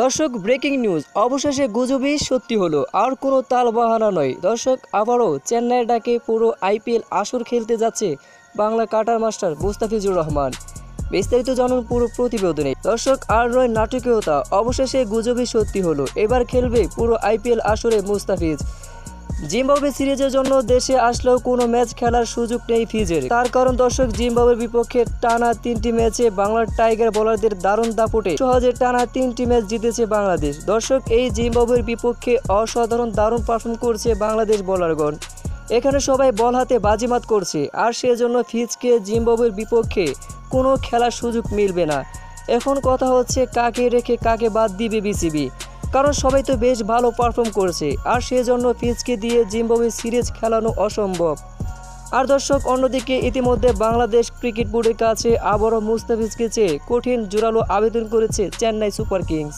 দর্শক breaking news অবশেষে গুজবই সত্যি হলো, আর কোনো তাল বাহানা নয়। দর্শক, আবারও চেন্নাইয়ের ডাকে পুরো আইপিএল আসর খেলতে যাচ্ছে বাংলা কাটার মাস্টার মুস্তাফিজুর রহমান। বিস্তারিত জানুন পুরো প্রতিবেদনে। দর্শক, আর রয় নাটকীয়তা। অবশেষে গুজবই সত্যি হলো, এবার খেলবে পুরো আইপিএল আসরে মুস্তাফিজ। জিম্বাবুয়ে সিরিজের জন্য দেশে আসলেও কোনো ম্যাচ খেলার সুযোগ নেই ফিজের। তার কারণ দর্শক, জিম্বাবুয়ের বিপক্ষে টানা তিনটি ম্যাচে বাংলার টাইগার বোলারদের দারুণ দাপটে সহজে টানা তিনটি ম্যাচ জিতেছে বাংলাদেশ। দর্শক, এই জিম্বাবুয়ের বিপক্ষে অসাধারণ দারুণ পারফর্ম করছে বাংলাদেশ বোলারগণ। এখানে সবাই বল হাতে বাজিমাত করছে, আর সেজন্য ফিজকে জিম্বাবুয়ের বিপক্ষে কোনো খেলার সুযোগ মিলবে না। এখন কথা হচ্ছে কাকে রেখে কাকে বাদ দিবে বিসিবি। কারণ সবাই তো বেশ ভালো পারফর্ম করছে। আর সেজন্য ফিজকে দিয়ে জিম্বাবুয়ে সিরিজ খেলানো অসম্ভব। আর দর্শক, অন্যদিকে ইতিমধ্যে বাংলাদেশ ক্রিকেট বোর্ডের কাছে আবারও মুস্তাফিজকে চেয়ে কঠিন জোরালো আবেদন করেছে চেন্নাই সুপার কিংস।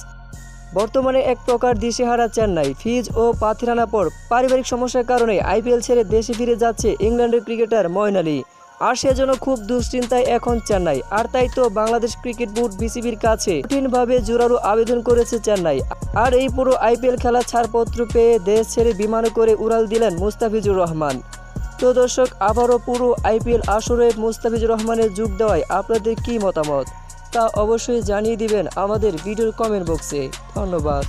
বর্তমানে এক প্রকার দিশেহারা চেন্নাই। ফিজ ও পাথিরানা পর পারিবারিক সমস্যার কারণে আইপিএল ছেড়ে দেশে ফিরে যাচ্ছে ইংল্যান্ডের ক্রিকেটার ময়ন আলী আর সেজন্য খুব দুশ্চিন্তায় এখন চেন্নাই। আর তাই তো বাংলাদেশ ক্রিকেট বোর্ড বিসিবির কাছে কঠিনভাবে জোরালো আবেদন করেছে চেন্নাই। আর এই পুরো আইপিএল খেলার ছাড়পত্র পেয়ে দেশ ছেড়ে বিমানে করে উড়াল দিলেন মুস্তাফিজুর রহমান। তো দর্শক, আবারও পুরো আইপিএল আসরে মুস্তাফিজুর রহমানের যোগ দেওয়ায় আপনাদের কী মতামত? তা অবশ্যই জানিয়ে দিবেন আমাদের ভিডিওর কমেন্ট বক্সে ধন্যবাদ।